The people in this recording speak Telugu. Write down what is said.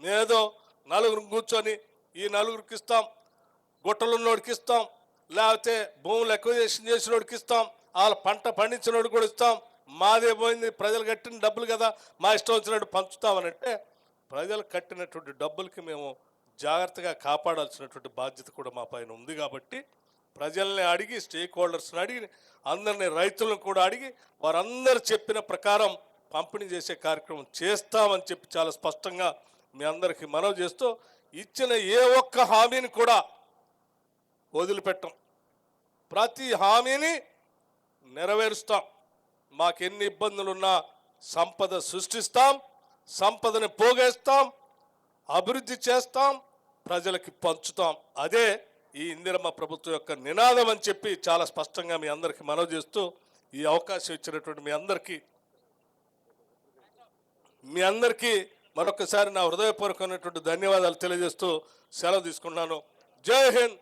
నేదో నలుగురు కూర్చొని ఈ నలుగురికి ఇస్తాం గుట్టలున్నోడికి ఇస్తాం లేకపోతే భూములు ఎక్వజేషన్ చేసినోడికి ఇస్తాం వాళ్ళ పంట పండించినోడికి కూడా ఇస్తాం. మాదే పోయింది ప్రజలు కట్టిన డబ్బులు కదా మా ఇష్టం వచ్చినట్టు పంచుతామనంటే ప్రజలు కట్టినటువంటి డబ్బులకి మేము జాగ్రత్తగా కాపాడాల్సినటువంటి బాధ్యత కూడా మా పైన ఉంది కాబట్టి ప్రజల్ని అడిగి స్టేక్ హోల్డర్స్ని అడిగి అందరినీ రైతులను కూడా అడిగి వారందరు చెప్పిన ప్రకారం పంపిణీ చేసే కార్యక్రమం చేస్తామని చెప్పి చాలా స్పష్టంగా మీ అందరికీ మనవి చేస్తూ ఇచ్చిన ఏ ఒక్క హామీని కూడా వదిలిపెట్టం. ప్రతి హామీని నెరవేరుస్తాం. మాకెన్ని ఇబ్బందులున్నా సంపద సృష్టిస్తాం సంపదని పోగేస్తాం అభివృద్ధి చేస్తాం ప్రజలకి పంచుతాం. అదే ఈ ఇందిరమ్మ ప్రభుత్వం యొక్క నినాదం అని చెప్పి చాలా స్పష్టంగా మీ అందరికీ మనవి చేస్తూ ఈ అవకాశం ఇచ్చినటువంటి మీ అందరికీ మీ అందరికీ మరొకసారి నా హృదయపూర్వకమైనటువంటి ధన్యవాదాలు తెలియజేస్తూ సెలవు తీసుకున్నాను జై హింద్!